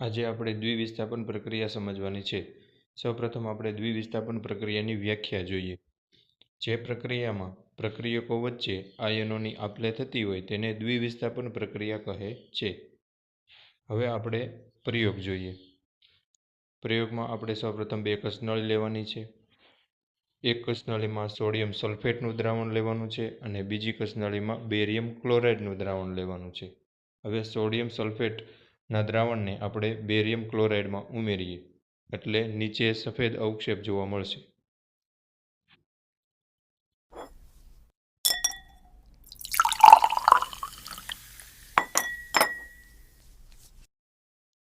આજે આપણે દ્વિવિસ્થાપન પ્રક્રિયા સમજવાની છે. સૌપ્રથમ આપણે દ્વિવિસ્થાપન પ્રક્રિયાની વ્યાખ્યા જોઈએ. જે પ્રક્રિયામાં પ્રક્રિયકો વચ્ચે આયનોની આપલે થતી હોય તેને દ્વિવિસ્થાપન પ્રક્રિયા કહે છે. હવે આપણે પ્રયોગ જોઈએ. પ્રયોગમાં આપણે સૌપ્રથમ બે કસનળી લેવાની છે. એક કસનળીમાં સોડિયમ સલ્ફેટનું દ્રાવણ લેવાનું છે અને બીજી કસનળીમાં બેરિયમ ક્લોરાઇડનું દ્રાવણ લેવાનું છે. હવે સોડિયમ સલ્ફેટના દ્રાવણને આપણે બેરિયમ ક્લોરાઇડમાં ઉમેરીએ, એટલે નીચે સફેદ અવક્ષેપ જોવા મળશે.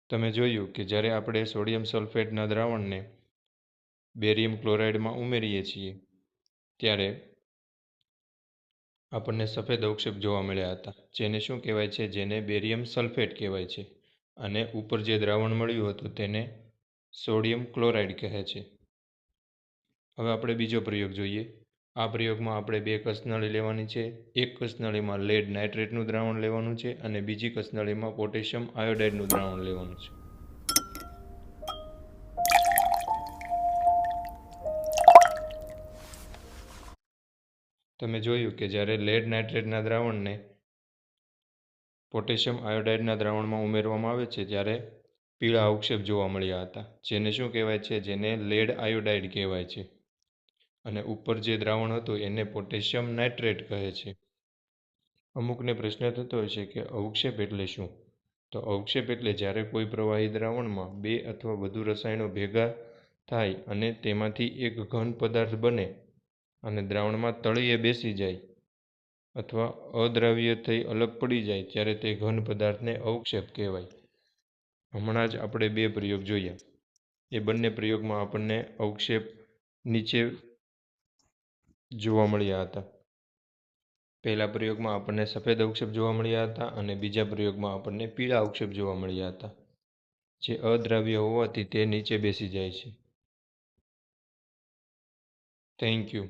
તમે જોયું કે જ્યારે આપણે સોડિયમ સલ્ફેટના દ્રાવણને બેરિયમ ક્લોરાઇડમાં ઉમેરીએ છીએ, ત્યારે આપણને સફેદ અવક્ષેપ જોવા મળ્યા હતા, જેને શું કહેવાય છે? જેને બેરિયમ સલ્ફેટ કહેવાય છે. અને ઉપર જે દ્રાવણ મળ્યું હતું તેને સોડિયમ ક્લોરાઇડ કહે છે. હવે આપણે બીજો પ્રયોગ જોઈએ. આ પ્રયોગમાં આપણે બે કસનળી લેવાની છે. એક કસનળીમાં લેડ નાઇટ્રેટનું દ્રાવણ લેવાનું છે અને બીજી કસનળીમાં પોટેશિયમ આયોડાઇડનું દ્રાવણ લેવાનું છે. તમે જોયું કે જ્યારે લેડ નાઇટ્રેટના દ્રાવણને પોટેશિયમ આયોડાઇડના દ્રાવણમાં ઉમેરવામાં આવે છે ત્યારે પીળા અવક્ષેપ જોવા મળ્યા હતા, જેને શું કહેવાય છે? જેને લેડ આયોડાઇડ કહેવાય છે. અને ઉપર જે દ્રાવણ હતું એને પોટેશિયમ નાઇટ્રેટ કહે છે. અમુકને પ્રશ્ન થતો હોય છે કે અવક્ષેપ એટલે શું? તો અવક્ષેપ એટલે જ્યારે કોઈ પ્રવાહી દ્રાવણમાં બે અથવા વધુ રસાયણો ભેગા થાય અને તેમાંથી એક ઘન પદાર્થ બને અને દ્રાવણમાં તળિયે બેસી જાય અથવા અદ્રાવ્ય થઈ અલગ પડી જાય ત્યારે તે ઘન પદાર્થને અવક્ષેપ કહેવાય. હમણાં જ આપણે બે પ્રયોગ જોયા. એ બંને પ્રયોગમાં આપણને અવક્ષેપ નીચે જોવા મળ્યા હતા. પહેલા પ્રયોગમાં આપણને સફેદ અવક્ષેપ જોવા મળ્યા હતા અને બીજા પ્રયોગમાં આપણને પીળા અવક્ષેપ જોવા મળ્યા હતા. જે અદ્રાવ્ય હોવાથી તે નીચે બેસી જાય છે. Thank you